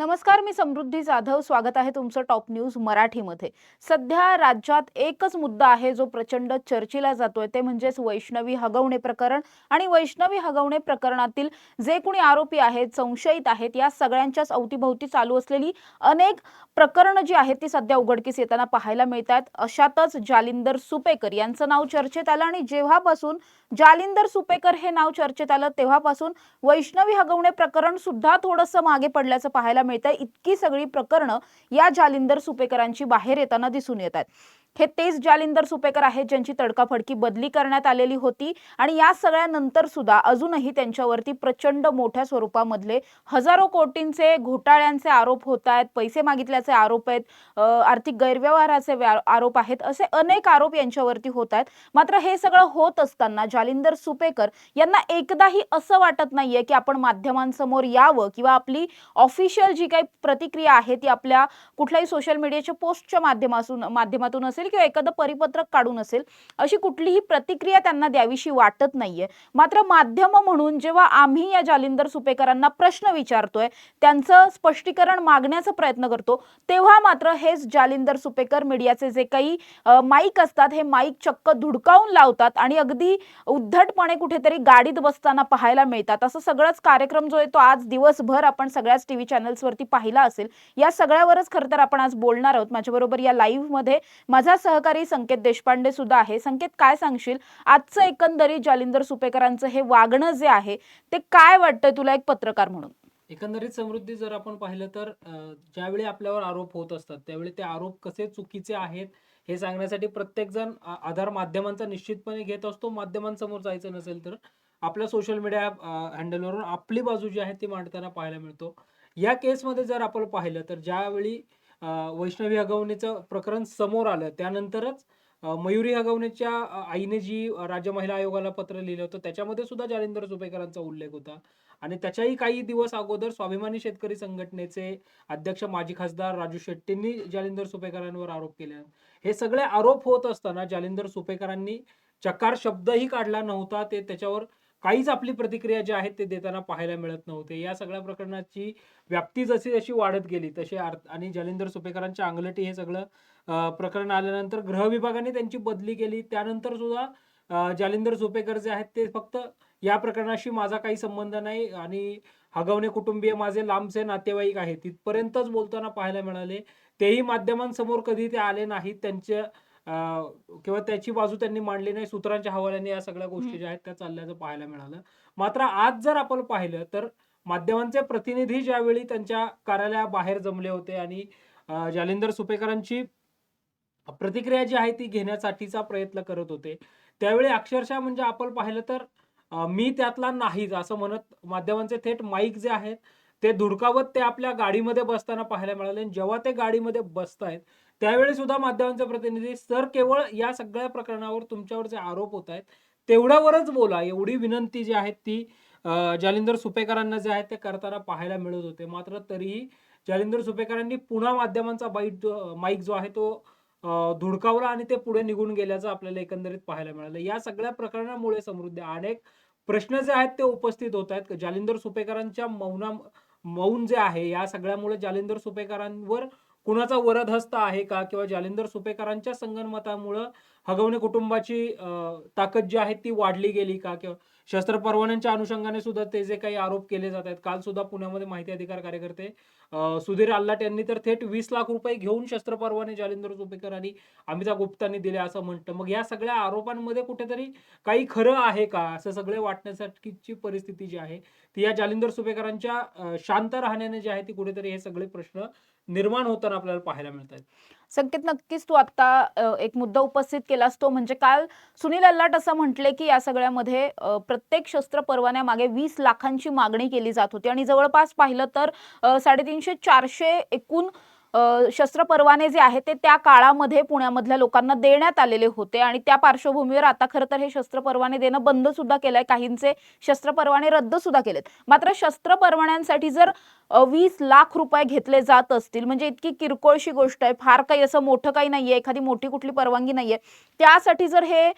नमस्कार मी समृद्धी जाधव. स्वागत आहे तुमचं टॉप न्यूज मराठीमध्ये. सध्या राज्यात एकच मुद्दा आहे जो प्रचंड चर्चेला जातोय. ते म्हणजेच वैष्णवी हगवणे प्रकरण. आणि वैष्णवी हगवणे प्रकरणातील जे कोणी आरोपी आहेत संशयित आहेत या सगळ्यांच्याच अवतीभोवती चालू असलेली अनेक प्रकरणं जी आहेत ती सध्या उघडकीस येताना पाहायला मिळत आहेत अशातच जालिंदर सुपेकर यांचं नाव चर्चेत आलं. आणि जेव्हापासून जालिंदर सुपेकर हे नाव चर्चेत आलं तेव्हापासून वैष्णवी हगवणे प्रकरण सुद्धा थोडंसं मागे पडल्याचं पाहायला मिळत आहे इतकी सगळी प्रकरणं या जालिंदर सुपेकरांची बाहेर येताना दिसून येत आहेत. हे तेच जालिंदर सुपेकर आहेत ज्यांची तडकाफडकी बदली करण्यात आलेली होती. आणि या सगळ्यानंतर सुद्धा अजूनही त्यांच्यावरती प्रचंड मोठ्या स्वरूपामधले हजारो कोटींचे घोटाळ्यांचे आरोप होत आहेत. पैसे मागितल्याचे आरोप आहेत. आर्थिक गैरव्यवहाराचे व्या- आरोप आहेत. असे अनेक आरोप यांच्यावरती होत आहेत. मात्र हे सगळं होत असताना जालिंदर सुपेकर यांना एकदाही असं वाटत नाहीये की आपण माध्यमांसमोर यावं किंवा आपली ऑफिशियल जी काही प्रतिक्रिया आहे ती आपल्या कुठल्याही सोशल मीडियाच्या पोस्टच्या माध्यमातून माध्यमातून असेल किंवा एखादं परिपत्रक काढून असेल अशी कुठलीही प्रतिक्रिया त्यांना द्यावीशी वाटत नाहीये. मात्र माध्यम म्हणून जेव्हा आम्ही या जालिंदर सुपेकरांना प्रश्न विचारतोय त्यांचं स्पष्टीकरण मागण्याचा प्रयत्न करतो तेव्हा मात्र हेच जालिंदर सुपेकर मीडियाचे जे काही माईक असतात हे माईक चक्क धुडकावून लावतात आणि अगदी उद्धटपणे कुठेतरी गाडीत बसताना पाहायला मिळतात. असं सगळंच कार्यक्रम जो आहे तो आज दिवसभर आपण सगळ्याच टीव्ही चॅनल्सवरती पाहिला असेल. या सगळ्यावरच खरं तर आपण आज बोलणार आहोत. माझ्याबरोबर या लाईव्हमध्ये माझा सहकारी संकेत देशपांडे सुद्धा आहे. संकेत काय सांगशील? आजचं एकंदरीत जालिंदर सुपेकरांचं हे वागणं जे आहे ते काय वाटतंय तुला एक पत्रकार म्हणून? एकंदरीत समृद्धी जर आपण पाहिलं तर ज्यावेळी आपल्यावर आरोप होत असतात त्यावेळी ते आरोप कसे चुकीचे आहेत हे सांगण्यासाठी प्रत्येक जण आधार माध्यमांचा निश्चितपणे घेत असतो. माध्यमांसमोर जायचं नसेल तर आपल्या सोशल मीडिया हँडलवरून आपली बाजू जी आहे ती मांडताना पाहायला मिळतो. या केसमध्ये जर आपण पाहिलं तर ज्यावेळी वैष्णवी हगवणीचं प्रकरण समोर आलं. त्यानंतरच मयुरी हगवणीच्या आईने जी राज्य महिला आयोगाला पत्र लिहिलं होतं त्याच्यामध्ये सुद्धा जालिंदर सुपेकरांचा उल्लेख होता. आणि त्याच्याही काही दिवस अगोदर स्वाभिमानी शेतकरी संघटनेचे अध्यक्ष माजी खासदार राजू शेट्टींनी जालिंदर सुपेकरांवर आरोप केले. हे सगळे आरोप होत असताना जालिंदर सुपेकरांनी चकार शब्दही काढला नव्हता. ते त्याच्यावर काहीच आपली प्रतिक्रिया जी आहे ते देताना पाहायला मिळत नव्हते. या सगळ्या प्रकरणाची व्याप्ती जशी जशी वाढत गेली तशी आणि जालिंदर सुपेकरांच्या अंगलटी हे सगळं प्रकरण आल्यानंतर गृह विभागाने त्यांची बदली केली. त्यानंतर सुद्धा जालिंदर सुपेकर जे आहेत ते फक्त या प्रकरणाशी माझा काही संबंध नाही आणि हगवणे कुटुंबीय माझे लांबचे नातेवाईक आहेत. तिथपर्यंतच बोलताना पाहायला मिळाले. तेही माध्यमांसमोर कधी ते आले नाहीत. त्यांच्या किंवा त्याची बाजू त्यांनी मांडली नाही सूत्रांच्या हवाल्याने या सगळ्या गोष्टी ज्या आहेत त्या चालल्याचं पाहायला मिळालं. मात्र आज जर आपण पाहिलं तर माध्यमांचे प्रतिनिधी ज्यावेळी त्यांच्या कार्यालयाबाहेर जमले होते आणि जालिंदर सुपेकरांची प्रतिक्रिया जी आहे ती घेण्यासाठीचा प्रयत्न करत होते त्यावेळी अक्षरशः म्हणजे आपण पाहिलं तर मी त्यातला नाहीच असं म्हणत माध्यमांचे थेट माईक जे आहेत ते धुडकावत ते आपल्या गाडीमध्ये बसताना पाहायला मिळाले. आणि जेव्हा ते गाडीमध्ये बसतायत त्यावेळी सुद्धा माध्यमांचे प्रतिनिधी सर केवळ या सगळ्या प्रकरणावर तुमच्यावर जे आरोप होत आहेत तेवढ्यावरच बोला. एवढी विनंती जी आहे ती जालिंदर सुपेकरांना जे आहे ते करताना पाहायला मिळत होते. मात्र तरीही जालिंदर सुपेकरांनी पुन्हा माध्यमांचा बाईट जो माईक जो आहे तो धुडकावला आणि ते पुढे निघून गेल्याचं आपल्याला एकंदरीत पाहायला मिळालं. या सगळ्या प्रकरणामुळे समृद्धी अनेक प्रश्न जे आहेत ते उपस्थित होत आहेत जालिंदर सुपेकरांच्या मौना मौन जे आहे या सगळ्यामुळे जालिंदर सुपेकरांवर कुणाचा वरद हस्त आहे का? किंवा जालिंदर सुपेकरांच्या संगणमतामुळं हगवणे कुटुंबाची अं, ताकद जी आहे ती वाढली गेली का? किंवा शस्त्र परवान्यांच्या अनुषंगाने सुद्धा ते जे काही आरोप केले जात आहेत काल सुद्धा पुण्यामध्ये माहिती अधिकार कार्यकर्ते सुधीर आल्लाट यांनी तर थेट वीस लाख रुपये घेऊन शस्त्र परवाने जालिंदर सुपेकर आणि अमिताभ गुप्तांनी दिले असं म्हणतं. मग या सगळ्या आरोपांमध्ये कुठेतरी काही खरं आहे का? असं सगळे वाटण्यासाठीची परिस्थिती जी आहे ती या जालिंदर सुपेकरांच्या शांत राहण्याने जे आहे ती कुठेतरी हे सगळे प्रश्न निर्माण होताना आपल्याला पाहायला मिळत आहेत संकेत नक्कीच तू आता एक मुद्दा उपस्थित केलास तो म्हणजे काल सुनील अल्लाट असं म्हटले की या सगळ्यामध्ये प्रत्येक शस्त्र परवान्यामागे वीस लाखांची मागणी केली जात होती आणि जवळपास पाहिलं तर साडेतीनशे चारशे एकूण शस्त्र परवाने जे आहेत ते त्या काळामध्ये पुण्यामधल्या लोकांना देण्यात आलेले होते आणि त्या पार्श्वभूमीवर आता खरं तर हे शस्त्र परवाने देणं बंद सुद्धा केलंय. काहींचे शस्त्र परवाने रद्द सुद्धा केलेत. मात्र शस्त्र परवान्यांसाठी जर वीस लाख रुपये घेतले जात असतील म्हणजे इतकी किरकोळशी गोष्ट आहे फार काही असं मोठं काही नाहीये एखादी मोठी कुठली परवानगी नाहीये त्यासाठी जर हे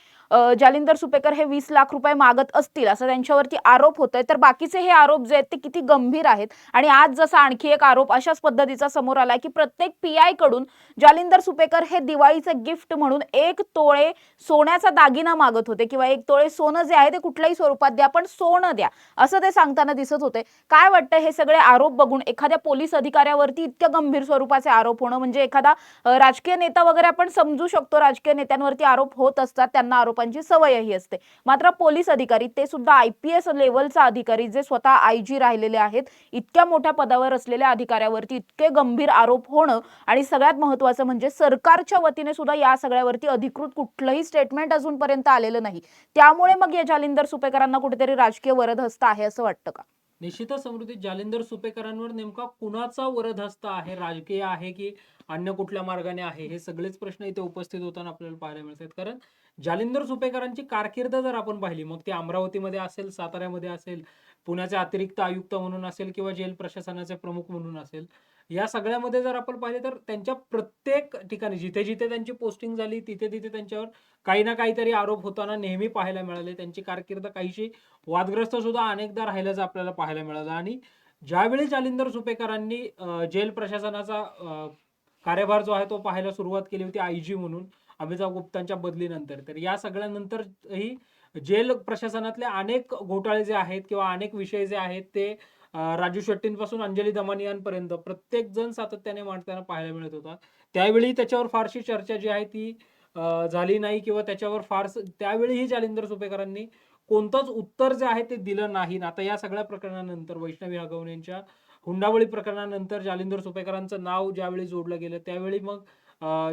जालिंदर सुपेकर हे वीस लाख रुपये मागत असतील असं त्यांच्यावरती आरोप होत आहे तर बाकीचे हे आरोप जे आहेत ते किती गंभीर आहेत? आणि आज जसा आणखी एक आरोप अशाच पद्धतीचा समोर आला की प्रत्येक पी आयकडून जालिंदर सुपेकर हे दिवाळीचं गिफ्ट म्हणून एक तोळे सोन्याचा दागिना मागत होते किंवा एक तोळे सोनं जे आहे ते कुठल्याही स्वरूपात द्या पण सोनं द्या असं ते सांगताना दिसत होते. काय वाटतं हे सगळे आरोप बघून एखाद्या पोलीस अधिकाऱ्यावरती इतक्या गंभीर स्वरूपाचे आरोप होणं? म्हणजे एखादा राजकीय नेता वगैरे आपण समजू शकतो राजकीय नेत्यांवरती आरोप होत असतात त्यांना आरोप लोकांची सवयही असते. मात्र पोलीस अधिकारी ते सुद्धा आय पी एस लेवलचा अधिकारी जे स्वतः आय जी राहिलेले आहेत इतक्या मोठ्या पदावर असलेल्या अधिकाऱ्यावरती इतके गंभीर आरोप होणं आणि सगळ्यात महत्वाचं म्हणजे सरकारच्या वतीने सुद्धा या सगळ्यावरती अधिकृत कुठलंही स्टेटमेंट अजूनपर्यंत आलेलं नाही. त्यामुळे मग या जालिंदर सुपेकरांना कुठेतरी राजकीय वरदहस्त आहे असं वाटतं का? निश्चितच समृद्धी जालिंदर सुपेकरांवर नेमका कुणाचा वरदहस्त आहे राजकीय आहे की अन्य कुठल्या मार्गाने आहे हे सगळेच प्रश्न इथे उपस्थित होताना आपल्याला पाहायला मिळतात. कारण जालिंदर सुपेकरांची कारकीर्द जर आपण पाहिली मग ती अमरावतीमध्ये असेल साताऱ्यामध्ये असेल पुण्याचे अतिरिक्त आयुक्त म्हणून असेल किंवा जेल प्रशासनाचे प्रमुख म्हणून असेल या सगळ्यामध्ये जर आपण पाहिले तर त्यांच्या प्रत्येक ठिकाणी जिथे जिथे त्यांची पोस्टिंग झाली तिथे तिथे त्यांच्यावर काही ना काहीतरी आरोप होताना नेहमी पाहायला मिळाले. त्यांची कारकीर्द काहीशी वादग्रस्त सुद्धा अनेकदा राहिल्याचं आपल्याला पाहायला मिळालं. आणि ज्यावेळी जालिंदर सुपेकरांनी जेल प्रशासनाचा कार्यभार जो आहे तो पाहायला सुरुवात केली होती आय जी म्हणून अमिताभ गुप्तांच्या बदलीनंतर. तर या सगळ्यानंतरही जेल प्रशासनातले अनेक घोटाळे जे आहेत किंवा अनेक विषय जे आहेत ते राजू शेट्टींपासून अंजली दमानियांपर्यंत प्रत्येक जण सातत्याने मांडताना पाहायला मिळत होता. त्यावेळी त्याच्यावर फारशी चर्चा जी आहे ती झाली नाही किंवा त्याच्यावर फारस त्यावेळीही जालिंदर सुपेकरांनी कोणतंच उत्तर जे आहे ते दिलं नाही. आता या सगळ्या प्रकरणानंतर वैष्णवी हगवणेंच्या हुंडाबळी प्रकरणानंतर जालिंदर सुपेकरांचं नाव ज्यावेळी जोडलं गेलं त्यावेळी मग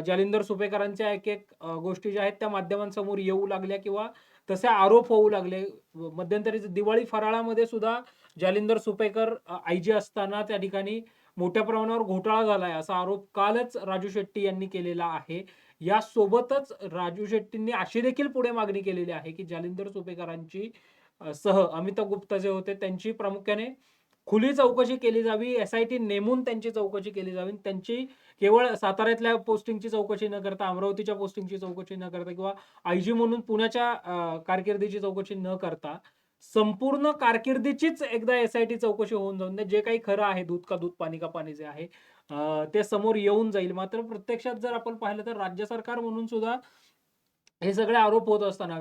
जालिंदर सुपेकरांच्या एक एक गोष्टी ज्या आहेत त्या माध्यमांसमोर येऊ लागल्या किंवा तसे आरोप होऊ लागले. मध्यंतरी दिवाळी फराळामध्ये सुद्धा जालिंदर सुपेकर आयजी असताना त्या ठिकाणी मोठ्या प्रमाणावर घोटाळा झालाय असा आरोप कालच राजू शेट्टी यांनी केलेला आहे. यासोबतच राजू शेट्टींनी अशी देखील पुढे मागणी केलेली आहे की जालिंदर सुपेकरांची अ, सह अमिताभ गुप्ता जे होते त्यांची प्रामुख्याने खुली चौकशी केली जावी एस आय टी नेमून त्यांची चौकशी केली जावी. त्यांची केवळ साताऱ्यातल्या पोस्टिंगची चौकशी न करता अमरावतीच्या पोस्टिंगची चौकशी न करता किंवा आय जी म्हणून पुण्याच्या कारकिर्दीची चौकशी न करता संपूर्ण कारकिर्दीचीच एकदा एस आय टी चौकशी होऊन जाऊन जे काही खरं आहे दूध का दूध पाणी का पाणी जे आहे ते समोर येऊन जाईल. मात्र प्रत्यक्षात जर आपण पाहिलं तर राज्य सरकार म्हणून सुद्धा हे सगळे आरोप होत असताना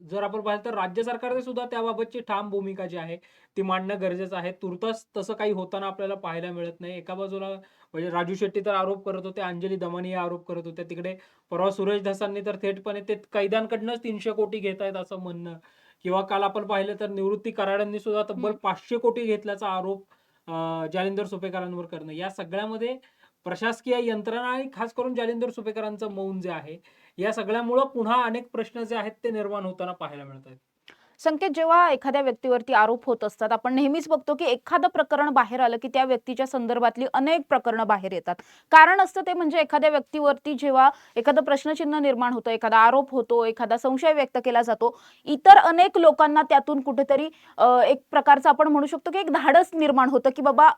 जर आपण पाहिलं तर राज्य सरकारने सुद्धा त्याबाबतची ठाम भूमिका जी आहे ती मांडणं गरजेचं आहे. तुर्तास तसं काही होताना आपल्याला पाहायला मिळत नाही. एका बाजूला म्हणजे राजू शेट्टी तर आरोप करत होते अंजली दमानी आरोप करत होते. तिकडे परवा सुरेश धसांनी तर थेटपणे ते कैद्यांकडनंच तीनशे कोटी घेत आहेत असं म्हणणं. किंवा काल आपण पाहिलं तर निवृत्ती कराडांनी सुद्धा तब्बल. पाचशे कोटी घेतल्याचा आरोप जालिंदर सुपेकरांवर करणं. या सगळ्यामध्ये प्रशासकीय यंत्रणा आणि खास करून जालिंदर सुपेकरांचं मौन जे आहे या सगळ्यामुळं पुन्हा अनेक प्रश्न जे आहेत ते निर्माण होताना पाहायला मिळत आहेत संकेत जेव्हा एखाद्या व्यक्तीवरती आरोप होत असतात आपण नेहमीच बघतो की एखादं प्रकरण बाहेर आलं की त्या व्यक्तीच्या संदर्भातली अनेक प्रकरणं बाहेर येतात. कारण असतं ते म्हणजे एखाद्या व्यक्तीवरती जेव्हा एखादं प्रश्नचिन्ह निर्माण होतं एखादा आरोप होतो एखादा संशय व्यक्त केला जातो इतर अनेक लोकांना त्यातून कुठेतरी एक प्रकारचं आपण म्हणू शकतो की एक धाडस निर्माण होतं की बाबा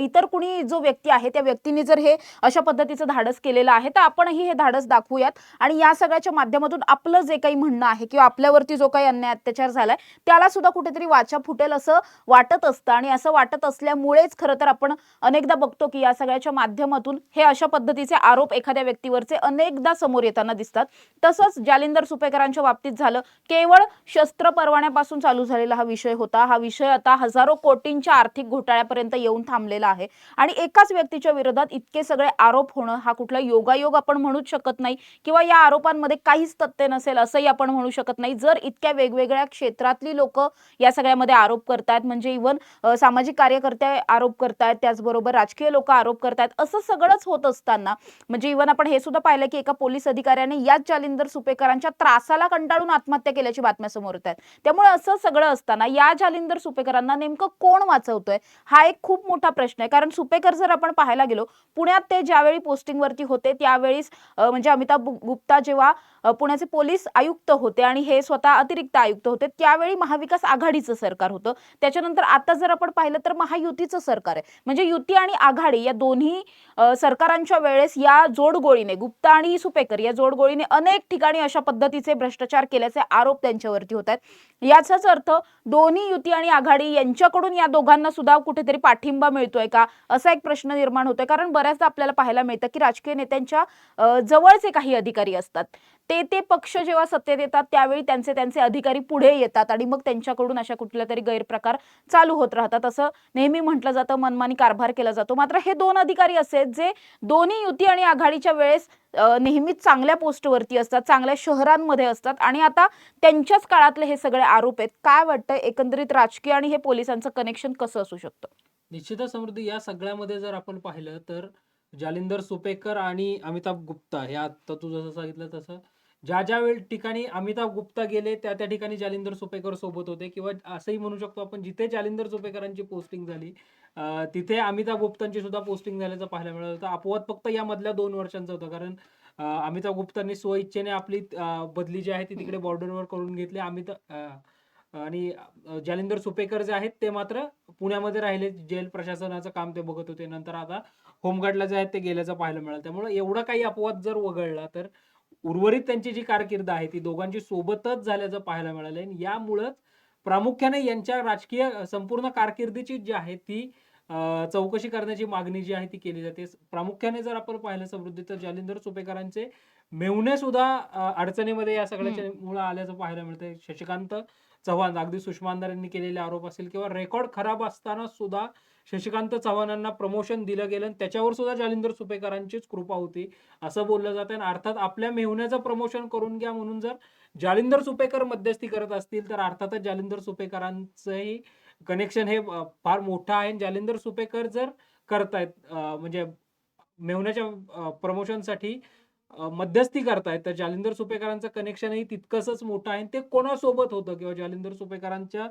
इतर कुणी जो व्यक्ती आहे त्या व्यक्तीने जर हे अशा पद्धतीचं धाडस केलेलं आहे तर आपणही हे धाडस दाखवूयात. आणि या सगळ्याच्या माध्यमातून आपलं जे काही म्हणणं आहे किंवा आपल्यावरती जो काही अन्याय अत्याचार झालाय त्याला सुद्धा कुठेतरी वाचा फुटेल असं वाटत असतं. आणि असं वाटत असल्यामुळेच खरं तर आपण अनेकदा बघतो की या सगळ्याच्या माध्यमातून हे अशा पद्धतीचे आरोप एखाद्या व्यक्तीवरचे अनेकदा समोर येताना दिसतात. तसंच जालिंदर सुपेकरांच्या बाबतीत झालं. केवळ शस्त्र परवान्यापासून चालू झालेला हा विषय होता. हा विषय आता हजारो कोटींच्या आर्थिक घोटाळ्यापर्यंत येऊन थांब थांबलेला आहे. आणि एकाच व्यक्तीच्या विरोधात इतके सगळे आरोप होणं हा कुठला योगायोग आपण म्हणूच शकत नाही किंवा या आरोपांमध्ये काहीच तथ्य नसेल असंही आपण म्हणू शकत नाही. जर इतक्या वेगवेगळ्या क्षेत्रातली लोक या सगळ्यामध्ये आरोप करतायत म्हणजे इव्हन सामाजिक कार्यकर्ते आरोप करतायत त्याचबरोबर राजकीय लोक आरोप करतायत असं सगळंच होत असताना म्हणजे इव्हन आपण हे सुद्धा पाहिलं की एका पोलीस अधिकाऱ्याने याच जालिंदर सुपेकरांच्या त्रासाला कंटाळून आत्महत्या केल्याची बातम्या समोर येत आहेत. त्यामुळे असं सगळं असताना या जालिंदर सुपेकरांना नेमकं कोण वाचवतोय? हा एक खूप मोठा मोठा प्रश्न आहे. कारण सुपेकर जर आपण पाहायला गेलो पुण्यात ते ज्यावेळी पोस्टिंगवरती होते त्यावेळीस म्हणजे अमिताभ गुप्ता जेव्हा पुण्याचे पोलीस आयुक्त होते आणि हे स्वतः अतिरिक्त आयुक्त होते त्यावेळी महाविकास आघाडीचं सरकार होतं. त्याच्यानंतर आता जर आपण पाहिलं तर महायुतीचं सरकार आहे. म्हणजे युती आणि आघाडी या दोन्ही सरकारांच्या वेळेस या जोडगोळीने गुप्ता आणि सुपेकर या जोडगोळीने अनेक ठिकाणी अशा पद्धतीचे भ्रष्टाचार केल्याचे आरोप त्यांच्यावरती होत आहेत. याचाच अर्थ दोन्ही युती आणि आघाडी यांच्याकडून या दोघांना सुद्धा कुठेतरी पाठिंबा मिळतोय का? असा एक प्रश्न निर्माण होतोय. कारण बऱ्याचदा आपल्याला पाहायला मिळतं की राजकीय नेत्यांच्या जवळचे काही अधिकारी असतात. ते ते पक्ष जेव्हा सत्तेत येतात त्यावेळी त्यांचे त्यांचे अधिकारी पुढे येतात आणि मग त्यांच्याकडून अशा कुठल्या तरी गैरप्रकार चालू होत राहतात. असं नेहमी म्हटलं जातं मनमानी कारभार केला जातो. मात्र हे दोन अधिकारी असे आहेत जे दोन्ही युती आणि आघाडीच्या वेळेस नेहमीच चांगल्या पोस्टवरती असतात चांगल्या शहरांमध्ये असतात आणि आता त्यांच्याच काळातले हे सगळे आरोप आहेत. काय वाटतं एकंदरीत राजकीय आणि हे पोलिसांचं कनेक्शन कसं असू शकतं? निश्चितच समृद्धी या सगळ्यामध्ये जर आपण पाहिलं तर जालिंदर सुपेकर आणि अमिताभ गुप्ता हे आता तू जसं सांगितलं तसं ज्या ज्या वेळ ठिकाणी अमिताभ गुप्ता गेले त्या त्या ठिकाणी जालिंदर सुपेकर सोबत होते किंवा असंही म्हणू शकतो आपण जिथे जालिंदर सुपेकरांची पोस्टिंग झाली तिथे अमिताभ गुप्तांची सुद्धा पोस्टिंग झाल्याचं पाहायला मिळालं. होतं अपवाद फक्त या मधल्या दोन वर्षांचा होता. कारण अमिताभ गुप्तांनी स्वइच्छेने आपली बदली जी आहे ती तिकडे बॉर्डरवर करून घेतली. अमिताभ आणि जालिंदर सुपेकर जे आहेत ते मात्र पुण्यामध्ये राहिले. जेल प्रशासनाचं काम ते बघत होते. नंतर आता होमगार्डला जे आहेत ते गेल्याचं पाहायला मिळालं. त्यामुळे एवढा काही अपवाद जर वगळला तर उर्वरित त्यांची जी कारकीर्द आहे ती दोघांची सोबतच झाल्याचं पाहायला मिळालं. आणि यामुळंच प्रामुख्याने यांच्या राजकीय संपूर्ण कारकिर्दीची जी आहे ती चौकशी करण्याची मागणी जी आहे ती केली जाते. प्रामुख्याने जर आपण पाहिलं समृद्धी तर जालिंदर सुपेकरांचे मेवणे सुद्धा अडचणीमध्ये या सगळ्याच्या मुळे आल्याचं पाहायला मिळतंय. शशिकांत चव्हाण अगदी सुषमा यांनी केलेले आरोप असेल किंवा रेकॉर्ड खराब असताना सुद्धा शशिकांत चव्हाणांना प्रमोशन दिलं गेलं आणि त्याच्यावर सुद्धा जालिंदर सुपेकरांचीच कृपा होती असं बोललं जातं. आणि अर्थात आपल्या मेहुण्याचं प्रमोशन करून घ्या म्हणून जर जालिंदर सुपेकर मध्यस्थी करत असतील तर अर्थातच जालिंदर सुपेकरांचंही कनेक्शन हे फार मोठं आहे. आणि जालिंदर सुपेकर जर करतायत आहेत म्हणजे मेहुण्याच्या प्रमोशनसाठी मध्यस्थी करतायत. तर जालिंदर सुपेकरांचं कनेक्शनही तितकंसच मोठं आहे आणि ते कोणासोबत होतं किंवा जालिंदर सुपेकरांच्या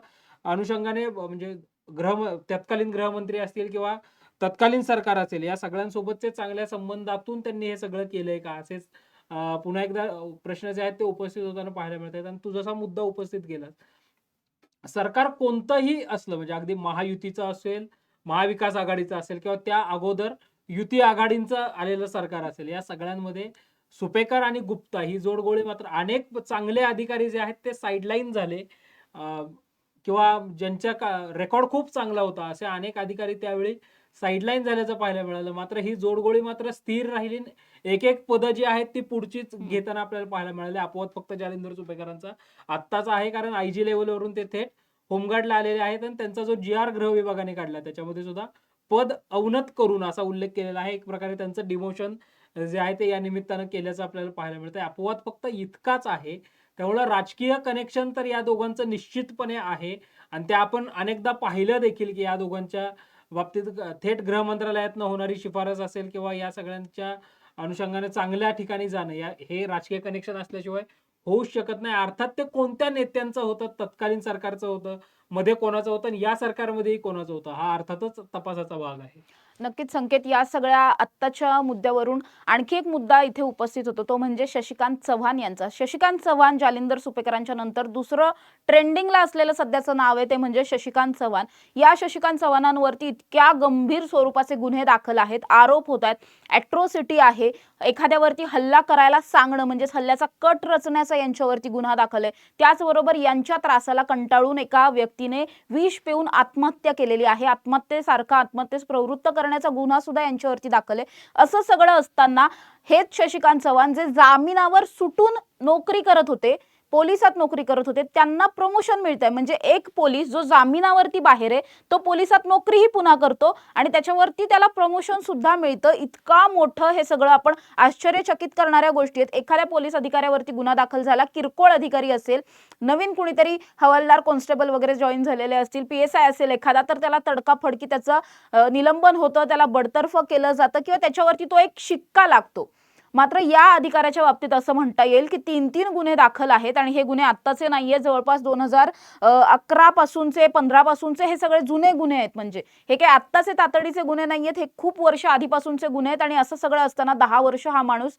अनुषंगाने म्हणजे गृह तत्कालीन गृहमंत्री असतील किंवा तत्कालीन सरकार असेल या सगळ्यांसोबतचे चांगल्या संबंधातून त्यांनी हे सगळं केलंय का? असेच पुन्हा एकदा प्रश्न जे आहेत ते उपस्थित होताना पाहायला मिळत आहेत. आणि तू जसा मुद्दा उपस्थित केला सरकार कोणतंही असलं म्हणजे अगदी महायुतीचं असेल महाविकास आघाडीचं असेल किंवा त्या अगोदर युती आघाडींचं आलेलं सरकार असेल या सगळ्यांमध्ये सुपेकर आणि गुप्ता ही जोडगोळी मात्र अनेक चांगले अधिकारी जे आहेत ते साईडलाईन झाले. किंवा ज्यांच्या का रेकॉर्ड खूप चांगला होता असे अनेक अधिकारी त्यावेळी साईडलाईन झाल्याचं पाहायला मिळालं. मात्र ही जोडगोळी मात्र स्थिर राहिली. एक एक पदं जी आहेत ती पुढचीच. घेताना आपल्याला पाहायला मिळाले. अपवाद फक्त जालिंदर सुपेकरांचा. आत्ताच आहे कारण आय जी लेवलवरून ते थेट होमगार्डला आलेले आहेत आणि त्यांचा जो जी आर गृह विभागाने काढला त्याच्यामध्ये सुद्धा पद अवनत करून असा उल्लेख केलेला आहे. एक प्रकारे त्यांचं डिमोशन जे आहे ते या निमित्तानं केल्याचं आपल्याला पाहायला मिळतं अपवाद फक्त इतकाच आहे. त्यामुळे राजकीय कनेक्शन तर या दोघांचं निश्चितपणे आहे. आणि ते आपण अनेकदा पाहिलं देखील की या दोघांच्या बाबतीत थेट गृह मंत्रालयातनं होणारी शिफारस असेल किंवा या सगळ्यांच्या अनुषंगाने चांगल्या ठिकाणी जाणं या हे राजकीय कनेक्शन असल्याशिवाय होऊच शकत नाही. अर्थात ते कोणत्या नेत्यांचं होतं? तत्कालीन सरकारचं होतं? मध्ये कोणाचं होतं? आणि या सरकारमध्येही कोणाचं होतं? हा अर्थातच तपासाचा भाग आहे. नक्कीच संकेत या सगळ्या आत्ताच्या मुद्द्यावरून आणखी एक मुद्दा इथे उपस्थित होतो तो म्हणजे शशिकांत चव्हाण यांचा. शशिकांत चव्हाण जालिंदर सुपेकरांच्या नंतर दुसरं ट्रेंडिंगला असलेलं सध्याचं नाव आहे ते म्हणजे शशिकांत चव्हाण. या शशिकांत चव्हाणांवरती इतक्या गंभीर स्वरूपाचे गुन्हे दाखल आहेत आरोप होत आहेत ॲट्रोसिटी आहे एखाद्यावरती हल्ला करायला सांगणं म्हणजेच हल्ल्याचा कट रचण्याचा यांच्यावरती गुन्हा दाखल आहे. त्याचबरोबर यांच्या त्रासाला कंटाळून एका व्यक्तीने विष पिऊन आत्महत्या केलेली आहे. आत्महत्येसारखा आत्महत्येस प्रवृत्त करण्याचा गुन्हा सुद्धा यांच्यावरती दाखल आहे. असं सगळं असताना हेच शशिकांत चव्हाण जे जामिनावर सुटून नोकरी करत होते पोलिसात नोकरी करत होते त्यांना प्रमोशन मिळत आहे म्हणजे एक पोलीस जो जामिनावरती बाहेर आहे तो पोलिसात नोकरीही पुन्हा करतो आणि त्याच्यावरती त्याला प्रमोशन सुद्धा मिळतं. इतका मोठं हे सगळं आपण आश्चर्यचकित करणाऱ्या गोष्टी आहेत. एखाद्या पोलीस अधिकाऱ्यावरती गुन्हा दाखल झाला किरकोळ अधिकारी असेल नवीन कुणीतरी हवालदार कॉन्स्टेबल वगैरे जॉईन झालेले असतील पी एस आय असेल एखादा तर त्याला तडकाफडकी त्याचं निलंबन होतं त्याला बडतर्फ केलं जातं किंवा त्याच्यावरती तो एक शिक्का लागतो. मात्र या अधिकाऱ्याच्या बाबतीत असं म्हणता येईल की तीन तीन गुन्हे दाखल आहेत आणि हे गुन्हे आत्ताचे नाहीये. जवळपास दोन हजार अकरा पासूनचे पंधरा पासूनचे हे सगळे जुने गुन्हे आहेत म्हणजे. हे काही आत्ताचे तातडीचे गुन्हे नाहीयेत हे खूप वर्ष आधीपासूनचे गुन्हे आहेत आणि असं सगळं असताना दहा वर्ष हा माणूस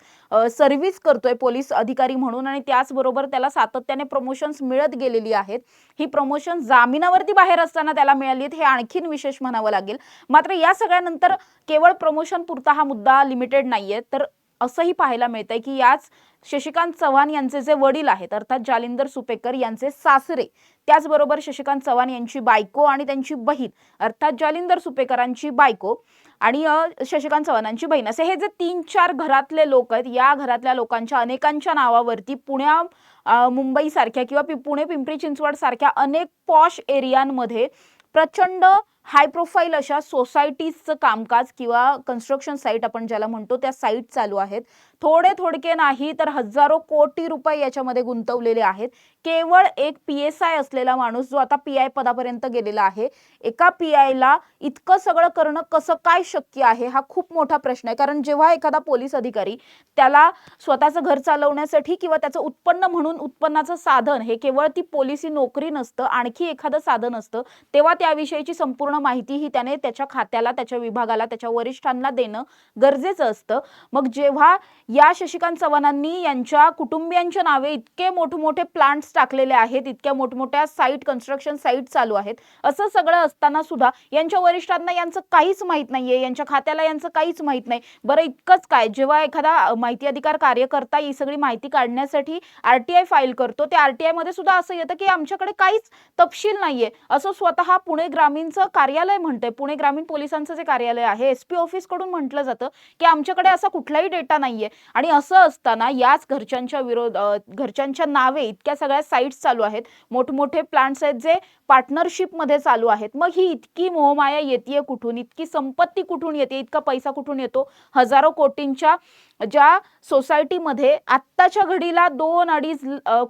सर्व्हिस करतोय पोलीस अधिकारी म्हणून आणि त्याचबरोबर त्याला सातत्याने प्रमोशन्स मिळत गेलेली आहेत. ही प्रमोशन जामिनावरती बाहेर असताना त्याला मिळाली आहेत हे आणखीन विशेष म्हणावं लागेल. मात्र या सगळ्यानंतर केवळ प्रमोशन पुरता हा मुद्दा लिमिटेड नाहीये. तर असंही पाहायला मिळतंय की याच शशिकांत चव्हाण यांचे जे वडील आहेत अर्थात जालिंदर सुपेकर यांचे सासरे त्याचबरोबर शशिकांत चव्हाण यांची बायको आणि त्यांची बहीण अर्थात जालिंदर सुपेकरांची बायको आणि शशिकांत चव्हाणांची बहीण. असे हे जे तीन चार घरातले लोक आहेत या घरातल्या लोकांच्या अनेकांच्या नावावरती पुण्या मुंबईसारख्या किंवा पि- पुणे पिंपरी चिंचवड सारख्या अनेक पॉश एरियांमध्ये प्रचंड हाय प्रोफाईल अशा सोसायटीजचं कामकाज किंवा कन्स्ट्रक्शन साईट आपण ज्याला म्हणतो त्या साईट चालू आहेत. थोडे थोडके नाही तर हजारो कोटी रुपये याच्यामध्ये गुंतवलेले आहेत. केवळ एक पी एस आय असलेला माणूस जो आता पी आय पदापर्यंत गेलेला आहे एका पी आयला इतकं सगळं करणं कसं काय शक्य आहे हा खूप मोठा प्रश्न आहे. कारण जेव्हा एखादा पोलीस अधिकारी त्याला स्वतःचं घर चालवण्यासाठी किंवा त्याचं उत्पन्न म्हणून उत्पन्नाचं साधन हे केवळ ती पोलिसी नोकरी नसतं आणखी एखादं साधन असतं तेव्हा त्याविषयीची संपूर्ण माहिती ही त्याने त्याच्या खात्याला त्याच्या विभागाला त्याच्या वरिष्ठांना देणं गरजेचं असतं. मग जेव्हा या शशिकांत चव्हाणांनी यांच्या कुटुंबियांच्या नावे इतके मोठमोठे प्लांट्स टाकलेले आहेत इतक्या मोठमोठ्या साईट कन्स्ट्रक्शन साईट चालू आहेत. असं सगळं असताना सुद्धा यांच्या वरिष्ठांना यांचं काहीच माहीत नाहीये यांच्या खात्याला यांचं काहीच माहीत नाही. बरं इतकंच काय? जेव्हा एखादा माहिती अधिकार कार्यकर्ता ही सगळी माहिती काढण्यासाठी आरटीआय फाईल करतो त्या आरटीआयमध्ये सुद्धा असं येतं की आमच्याकडे काहीच तपशील नाहीये. असं स्वतः पुणे ग्रामीणचं कार्यालय म्हणतंय. पुणे ग्रामीण पोलिसांचं जे कार्यालय आहे एस पी ऑफिसकडून म्हटलं जातं की आमच्याकडे असा कुठलाही डेटा नाहीये. आणि असं असताना याच घरच्यांच्या विरोध घरच्यांच्या नावे इतक्या सगळ्या साईट्स चालू आहेत. मोठमोठे प्लांट्स आहेत जे पार्टनरशिपमध्ये चालू आहेत. मग ही इतकी मोहमाया येते कुठून? इतकी संपत्ती कुठून येते? इतका पैसा कुठून येतो? हजारो कोटींच्या ज्या सोसायटीमध्ये आत्ताच्या घडीला दोन अडीच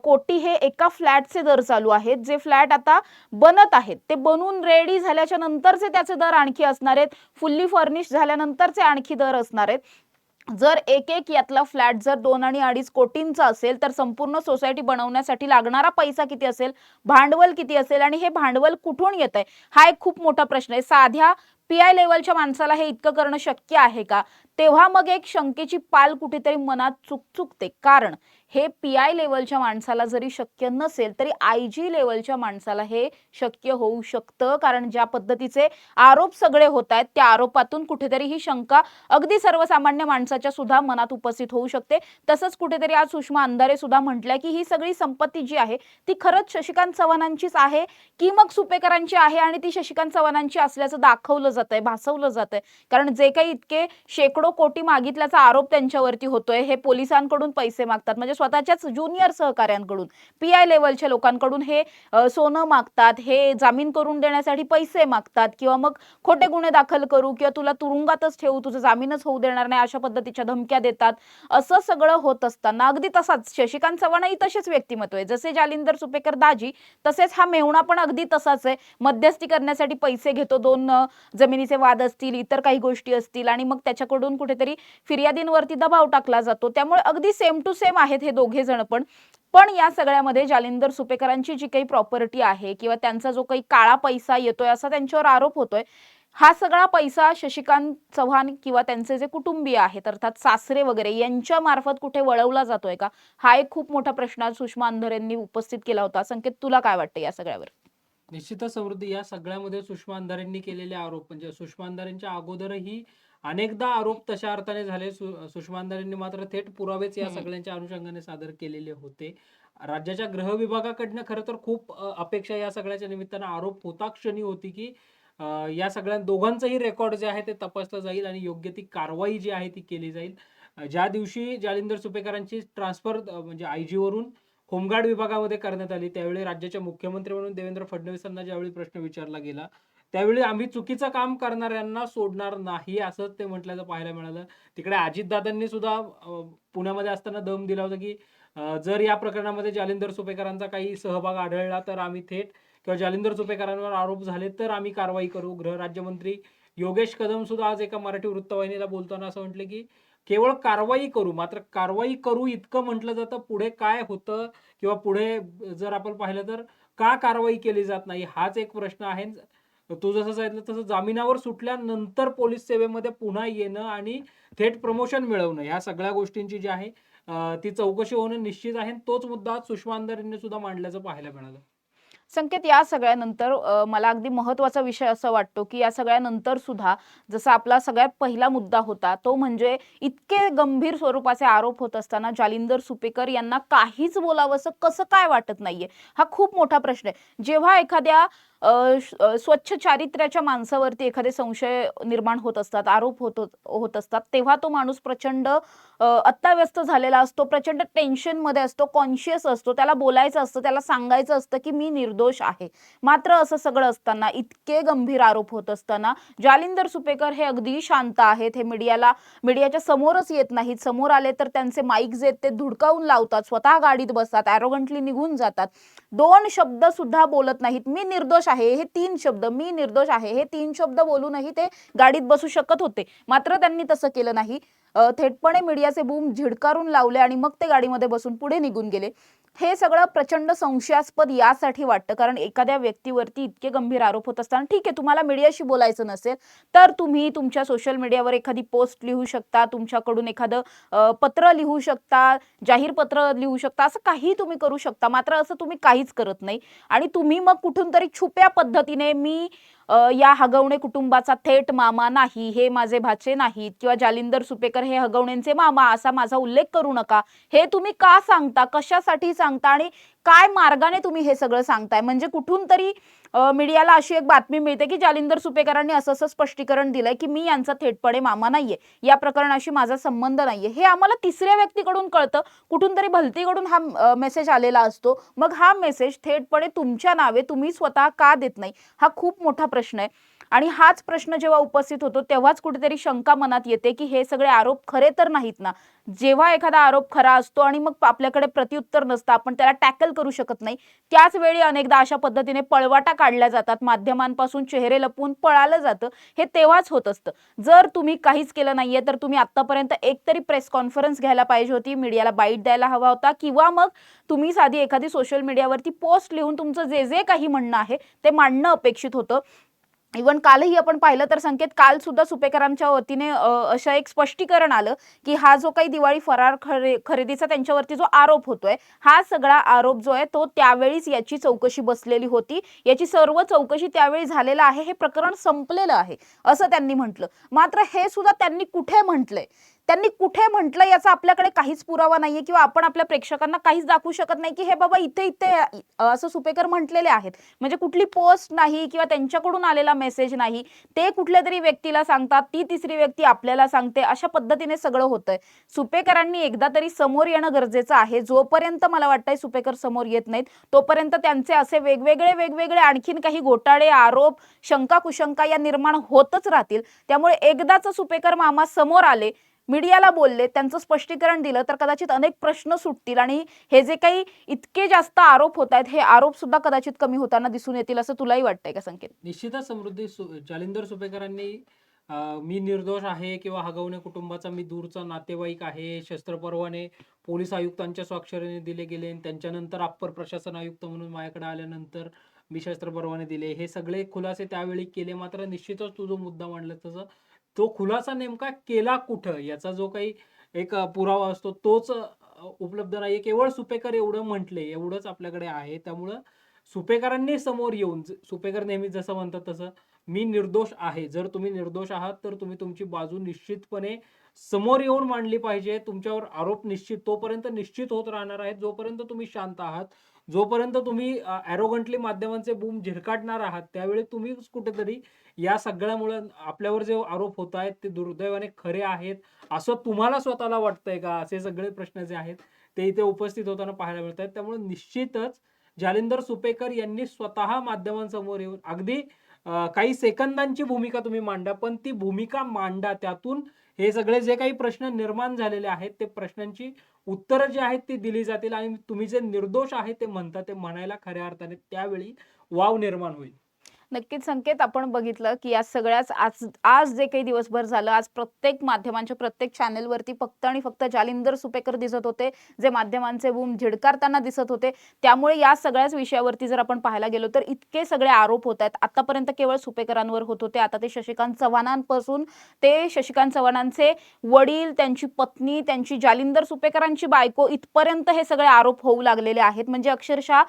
कोटी हे एका फ्लॅटचे दर चालू आहेत. जे फ्लॅट आता बनत आहेत. ते बनून रेडी झाल्याच्या नंतरचे त्याचे दर आणखी असणार आहेत. फुल्ली फर्निश झाल्यानंतरचे आणखी दर असणार आहेत. जर एक एक यातला फ्लॅट जर दोन आणि अडीच कोटींचा असेल तर संपूर्ण सोसायटी बनवण्यासाठी लागणारा पैसा किती असेल? भांडवल किती असेल? आणि हे भांडवल कुठून येत आहे? हा एक खूप मोठा प्रश्न आहे. साध्या पी आय लेवलच्या माणसाला हे इतकं करणं शक्य आहे का? तेव्हा मग एक शंकेची पाल कुठेतरी मनात चुक चुकते कारण हे पी आय लेवलच्या माणसाला जरी शक्य नसेल तरी आय जी लेवलच्या माणसाला हे शक्य होऊ शकतं. कारण ज्या पद्धतीचे आरोप सगळे होत आहेत त्या आरोपातून कुठेतरी ही शंका अगदी सर्वसामान्य माणसाच्या सुद्धा मनात उपस्थित होऊ शकते. तसंच कुठेतरी आज सुषमा अंधारे सुद्धा म्हटल्या की ही सगळी संपत्ती जी आहे ती खरंच शशिकांत चव्हाणांचीच आहे की मग सुपेकरांची आहे आणि ती शशिकांत चव्हाणांची असल्याचं दाखवलं जात आहे भासवलं जात आहे कारण जे काही इतके शेकडो कोटी मागितल्याचा आरोप त्यांच्यावरती होतोय हे पोलिसांकडून पैसे मागतात. म्हणजे स्वतःच्याच ज्युनियर सहकाऱ्यांकडून पी आय लेवलच्या लोकांकडून हे सोनं मागतात हे जामीन करून देण्यासाठी पैसे मागतात किंवा मग खोटे गुन्हे दाखल करू किंवा तुला तुरुंगातच ठेवू तुझं जामीनच होऊ देणार नाही अशा पद्धतीच्या धमक्या देतात. असं सगळं होत असताना अगदी तसाच शशिकांत चव्हाणही तसेच व्यक्तिमत्व आहे. जसे जालिंदर सुपेकर दाजी तसेच हा मेहुणा पण अगदी तसाच आहे. मध्यस्थी करण्यासाठी पैसे घेतो दोन जमिनीचे वाद असतील इतर काही गोष्टी असतील आणि मग त्याच्याकडून कुठेतरी फिर्यादींवरती दबाव टाकला जातो. त्यामुळे अगदी सेम टू सेम आहेत हे दोघे जण पण. पण या सगळ्यामध्ये जालिंदर सुपेकरांची जी काही प्रॉपर्टी आहे किंवा त्यांचा जो काही काळा पैसा येतोय असा त्यांच्यावर आरोप होतोय हा सगळा पैसा शशिकांत चव्हाण किंवा त्यांचे जे कुटुंबीय आहेत अर्थात सासरे वगैरे यांच्या मार्फत कुठे वळवला जातोय का? हा एक खूप मोठा प्रश्न आज सुषमा अंधारे यांनी उपस्थित केला होता. संकेत तुला काय वाटतं या सगळ्यावर? निश्चितच समृद्धी या सगळ्यामध्ये सुषमा अंधारेंनी केलेले आरोप म्हणजे सुषमा अंधारेंच्या अगोदरही अनेकदा आरोप तशा अर्थाने झाले. सु- सुषमा अंधारेंनी मात्र थेट पुरावेच या. सगळ्यांच्या अनुषंगाने सादर केलेले होते. राज्याच्या गृह विभागाकडनं खरं तर खूप अपेक्षा या सगळ्याच्या निमित्तानं आरोप होता क्षणी होती की या सगळ्या दोघांचंही रेकॉर्ड जे आहे ते तपासलं जाईल आणि योग्य ती कारवाई जी आहे ती केली जाईल. ज्या दिवशी जालिंदर सुपेकरांची ट्रान्सफर म्हणजे आय जी वरून होमगार्ड विभागामध्ये करण्यात आली त्यावेळी राज्याचे मुख्यमंत्री म्हणून देवेंद्र फडणवीसांना ज्यावेळी प्रश्न विचारला गेला त्यावेळी आम्ही चुकीचं काम करणाऱ्यांना सोडणार नाही असंच ते म्हटल्याचं पाहायला मिळालं. तिकडे अजितदादांनी सुद्धा पुण्यामध्ये असताना दम दिला होता की जर या प्रकरणामध्ये जालिंदर सुपेकरांचा काही सहभाग आढळला तर आम्ही थेट किंवा जालिंदर सुपेकरांवर आरोप झाले तर आम्ही कारवाई करू. गृहराज्यमंत्री योगेश कदम सुद्धा आज एका मराठी वृत्तवाहिनीला बोलताना असं म्हटलं की केवळ कारवाई करू मात्र कारवाई करू इतकं म्हटलं जातं पुढे काय होतं किंवा पुढे जर आपण पाहिलं तर का कारवाई केली जात नाही हाच एक प्रश्न आहे. तू जसं सांगितलं तसं जामिनावर सुटल्यानंतर पोलीस सेवेमध्ये पुन्हा येणं आणि थेट प्रमोशन मिळवणं ह्या सगळ्या गोष्टींची जी आहे ती चौकशी होणं निश्चित आहे तोच मुद्दा आज सुषमा सुद्धा मांडल्याचं पाहायला मिळालं. संकेत या सगळ्यानंतर मला अगदी महत्त्वाचा विषय असं वाटतो की या सगळ्यानंतर सुद्धा जसा आपला सगळ्यात पहिला मुद्दा होता तो म्हणजे इतके गंभीर स्वरूपाचे आरोप होत असताना जालिंदर सुपेकर यांना काहीच बोलावंसं कसं काय वाटत नाहीये? हा खूप मोठा प्रश्न आहे. जेव्हा एखाद्या स्वच्छ चारित्र्याच्या माणसावरती एखादे संशय निर्माण होत असतात आरोप होत होत असतात तेव्हा तो माणूस प्रचंड अत्याव्यस्त अत्ताव्यस्त झालेला असतो प्रचंड टेन्शनमध्ये असतो कॉन्शियस असतो त्याला बोलायचं असतं त्याला सांगायचं असतं की मी निर्दोष आहे. मात्र असं सगळं असताना इतके गंभीर आरोप होत असताना जालिंदर सुपेकर हे अगदी शांत आहेत हे मीडियाला मीडियाच्या समोरच येत नाहीत समोर आले तर त्यांचे माईक जे आहेत ते धुडकावून लावतात स्वतः गाडीत बसतात ॲरोगंटली निघून जातात. दोन शब्द सुद्धा बोलत नाहीत मी निर्दोष आहे हे तीन शब्द मी निर्दोष आहे हे तीन शब्द बोलूनही ते गाडीत बसू शकत होते. मात्र त्यांनी तसं केलं नाही. थेटपणे मीडियाचे बूम झिडकारून लावले आणि मग ते गाडीमध्ये बसून पुढे निघून गेले. हे सगळं प्रचंड संशयास्पद यासाठी वाटतं. कारण एखाद्या व्यक्तीवरती इतके गंभीर आरोप होत असताना ठीक आहे तुम्हाला मीडियाशी बोलायचं नसेल तर तुम्ही तुमच्या सोशल मीडियावर एखादी पोस्ट लिहू शकता तुमच्याकडून एखादं पत्र लिहू शकता जाहीर पत्र लिहू शकता असं काही तुम्ही करू शकता. मात्र असं तुम्ही काहीच करत नाही. आणि तुम्ही मग कुठून तरी छुप्या पद्धतीने मी या हगवणे कुटुंबाचा थेट मामा नाही हे माझे भाचे नाहीत किंवा जालिंदर सुपेकर हे हगवणेंचे मामा असा माझा उल्लेख करू नका. हे तुम्ही का सांगता? कशासाठी सांगता? आणि काय मार्गाने तुम्ही हे सगळं सांगताय? म्हणजे कुठून तरी मीडियाला अशी एक बातमी मिळते की जालिंदर सुपेकरांनी असं असं स्पष्टीकरण दिलंय की मी यांचा थेटपणे मामा नाहीये. या प्रकरणाशी माझा संबंध नाहीये. हे आम्हाला तिसऱ्या व्यक्तीकडून कळतं. कुठून तरी भलतीकडून हा मेसेज आलेला असतो. मग हा मेसेज थेटपणे तुमच्या नावे तुम्ही स्वतः का देत नाही? हा खूप मोठा प्रश्न आहे. आणि हाच प्रश्न जेव्हा उपस्थित होतो तेव्हाच कुठेतरी शंका मनात येते की हे सगळे आरोप खरे तर नाहीत ना? जेव्हा एखादा आरोप खरा असतो आणि मग आपल्याकडे प्रत्युत्तर नसतं आपण त्याला टॅकल करू शकत नाही त्याच वेळी अनेकदा अशा पद्धतीने पळवाटा काढल्या जातात माध्यमांपासून चेहरे लपवून पळालं जातं हे तेव्हाच होत असतं. जर तुम्ही काहीच केलं नाहीये तर तुम्ही आतापर्यंत एक तरी प्रेस कॉन्फरन्स घ्यायला पाहिजे होती मीडियाला बाईट द्यायला हवा होता किंवा मग तुम्ही साधी एखादी सोशल मीडियावरती पोस्ट लिहून तुमचं जे जे काही म्हणणं आहे ते मांडणं अपेक्षित होतं. इवन कालही आपण पाहिलं तर संकेत काल सुद्धा सुपेकरांच्या वतीने अ, असं एक स्पष्टीकरण आलं की हा जो काही दिवाळी फरार खरे खरेदीचा त्यांच्यावरती जो आरोप होतोय हा सगळा आरोप जो आहे तो त्यावेळीच याची चौकशी बसलेली होती. याची सर्व चौकशी त्यावेळी झालेलं आहे हे प्रकरण संपलेलं आहे असं त्यांनी म्हटलं. मात्र हे सुद्धा त्यांनी कुठे म्हटलंय? त्यांनी कुठे म्हटलं याचा आपल्याकडे काहीच पुरावा नाहीये किंवा आपण आपल्या प्रेक्षकांना काहीच दाखवू शकत नाही की हे बाबा इथे इथे असं सुपेकर म्हटलेले आहेत. म्हणजे कुठली पोस्ट नाही किंवा त्यांच्याकडून आलेला मेसेज नाही. ते कुठल्या तरी व्यक्तीला सांगतात ती तिसरी व्यक्ती आपल्याला सांगते अशा पद्धतीने सगळं होतंय. सुपेकरांनी एकदा तरी समोर येणं गरजेचं आहे. जोपर्यंत मला वाटतंय सुपेकर समोर येत नाहीत तोपर्यंत त्यांचे असे वेगवेगळे वेगवेगळे आणखीन काही घोटाळे आरोप शंका कुशंका या निर्माण होतच राहतील. त्यामुळे एकदाच सुपेकर मामा समोर आले मीडियाला बोलले त्यांचं स्पष्टीकरण दिलं तर कदाचित अनेक प्रश्न सुटतील. आणि हे जे काही इतके जास्त आरोप होत आहेत हे आरोप सुद्धा कदाचित कमी होताना दिसून येतील असं तुलाही वाटतंय का संकेत? निश्चितच समृद्धी जालिंदर सुपेकरांनी मी निर्दोष आहे किंवा हगवणे कुटुंबाचा मी दूरचा नातेवाईक आहे शस्त्र परवाने पोलीस आयुक्तांच्या स्वाक्षरीने दिले गेले आणि त्यांच्यानंतर अप्पर प्रशासन आयुक्त म्हणून माझ्याकडे आल्यानंतर मी शस्त्र परवाने दिले. हे सगळे खुलासे त्यावेळी केले मात्र निश्चितच तू जो मुद्दा मांडला तसं तो खुलासा नेमका केला कुठं? याचा जो काही एक पुरावा असतो तोच उपलब्ध नाही केवळ सुपेकर एवढं म्हटले एवढंच आपल्याकडे आहे. त्यामुळं सुपेकरांनी समोर येऊन सुपेकर नेहमी जसं म्हणतात तसं मी निर्दोष आहे. जर तुम्ही निर्दोष आहात तर तुम्ही तुमची बाजू निश्चितपणे समोर येऊन मांडली पाहिजे. तुमच्यावर आरोप निश्चित तोपर्यंत निश्चित होत राहणार आहेत. जोपर्यंत तुम्ही शांत आहात जोपर्यंत तुम्ही ॲरोगंटली माध्यमांचे बूम झिरकाटणार आहात त्यावेळी तुम्ही कुठेतरी या सगळ्यामुळे आपल्यावर जे आरोप होत आहेत ते दुर्दैवाने खरे आहेत असं तुम्हाला स्वतःला वाटतंय का? असे सगळे प्रश्न जे आहेत ते इथे उपस्थित होताना पाहायला मिळत आहेत त्यामुळे निश्चितच जालिंदर सुपेकर यांनी स्वतः माध्यमांसमोर येऊन अगदी काही सेकंदांची भूमिका तुम्ही मांडा पण ती भूमिका मांडा त्यातून हे सगळे जे काही प्रश्न निर्माण झालेले आहेत ते प्रश्नांची उत्तरं जी आहेत ती दिली जातील आणि तुम्ही जे निर्दोष आहे ते म्हणता ते म्हणायला खऱ्या अर्थाने त्यावेळी वाव निर्माण होईल. नक्कीच संकेत आपण बघितलं की या सगळ्याच आज आज जे काही दिवसभर झालं आज प्रत्येक माध्यमांच्या प्रत्येक चॅनेलवरती फक्त आणि फक्त जालिंदर सुपेकर दिसत होते जे माध्यमांचे बूम झिडकारताना दिसत होते. त्यामुळे या सगळ्याच विषयावरती जर आपण पाहायला गेलो तर इतके सगळे आरोप होत आहेत. आतापर्यंत केवळ सुपेकरांवर होत होते. आता ते शशिकांत चव्हाणांपासून ते शशिकांत चव्हाणांचे वडील त्यांची पत्नी त्यांची जालिंदर सुपेकरांची बायको इथपर्यंत हे सगळे आरोप होऊ लागलेले आहेत. म्हणजे अक्षरशः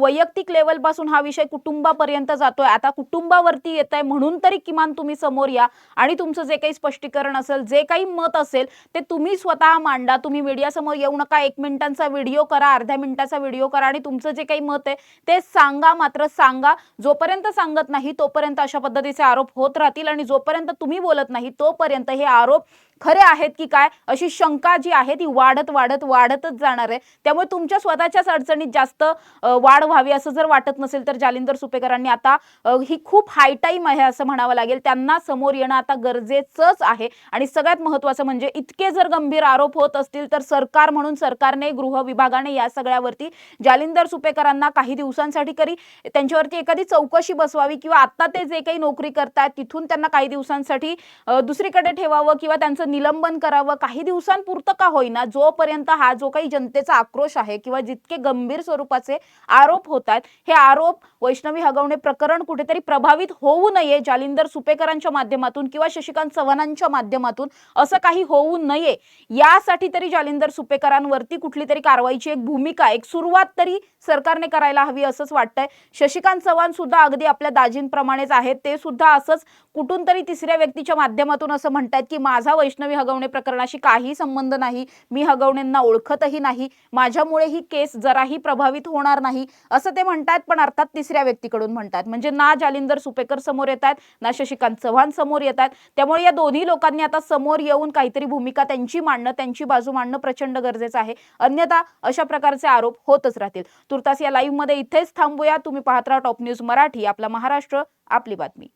वैयक्तिक लेवलपासून हा विषय कुटुंबापर्यंत जातोय. आता कुटुंबावरती येत आहे म्हणून तरी किमान तुम्ही समोर या. आणि तुमचं जे काही स्पष्टीकरण असेल जे काही मत असेल ते तुम्ही स्वतः मांडा. तुम्ही मीडियासमोर येऊ नका. एक मिनिटांचा व्हिडिओ करा अर्ध्या मिनिटाचा व्हिडिओ करा. आणि तुमचं जे काही मत आहे ते सांगा मात्र सांगा. जोपर्यंत सांगत नाही तोपर्यंत अशा पद्धतीचे आरोप होत राहतील. आणि जोपर्यंत तुम्ही बोलत नाही तोपर्यंत हे आरोप खरे आहेत की काय? अशी शंका जी आहे ती वाढत वाढत वाढतच जाणार आहे. त्यामुळे तुमच्या स्वतःच्याच अडचणीत जास्त वाढ व्हावी असं जर वाटत नसेल तर जालिंदर सुपेकरांनी आता ही खूप हाय टाईम आहे असं म्हणावं लागेल. त्यांना समोर येणं आता गरजेचंच आहे. आणि सगळ्यात महत्त्वाचं म्हणजे इतके जर गंभीर आरोप होत असतील तर सरकार म्हणून सरकारने गृह विभागाने या सगळ्यावरती जालिंदर सुपेकरांना काही दिवसांसाठी करी त्यांच्यावरती एखादी चौकशी बसवावी किंवा आता ते जे काही नोकरी करतात तिथून त्यांना काही दिवसांसाठी दुसरीकडे ठेवावं किंवा त्यांचं निलंबन करावं काही दिवसांपुरतं का होईना जोपर्यंत हा जो काही जनतेचा आक्रोश आहे किंवा जितके गंभीर स्वरूपाचे आरोप होत आहेत हे आरोप वैष्णवी हगवणे प्रकरण कुठेतरी प्रभावित होऊ नये जालिंदर सुपेकरांच्या माध्यमातून किंवा शशिकांत चव्हाणांच्या माध्यमातून असं काही होऊ नये यासाठी तरी जालिंदर सुपेकरांवरती कुठली तरी कारवाईची एक भूमिका एक सुरुवात तरी सरकारने करायला हवी असंच वाटतंय. शशिकांत चव्हाण सुद्धा अगदी आपल्या दाजींप्रमाणेच आहेत ते सुद्धा असंच कुठून तरी तिसऱ्या व्यक्तीच्या माध्यमातून असं म्हणतायत की माझा वैष्णव हगवणे प्रकरणाशी काही संबंध नाही. मी हगवणेंना ओळखतही नाही. माझ्यामुळे ही केस जराही प्रभावित होणार नाही. असं ते म्हणतात पण अर्थात तिसऱ्या व्यक्तीकडून म्हणतात. म्हणजे ना जालिंदर सुपेकर समोर येत आहेत ना शशिकांत चव्हाण समोर येत आहेत. त्यामुळे या दोन्ही लोकांनी आता समोर येऊन काहीतरी भूमिका त्यांची मांडणं त्यांची बाजू मांडणं प्रचंड गरजेचं आहे. अन्यथा अशा प्रकारचे आरोप होतच राहतील. तुर्तास या लाईव्हमध्ये इथेच थांबूया. तुम्ही पाहत राहा टॉप न्यूज मराठी. आपला महाराष्ट्र आपली बातमी.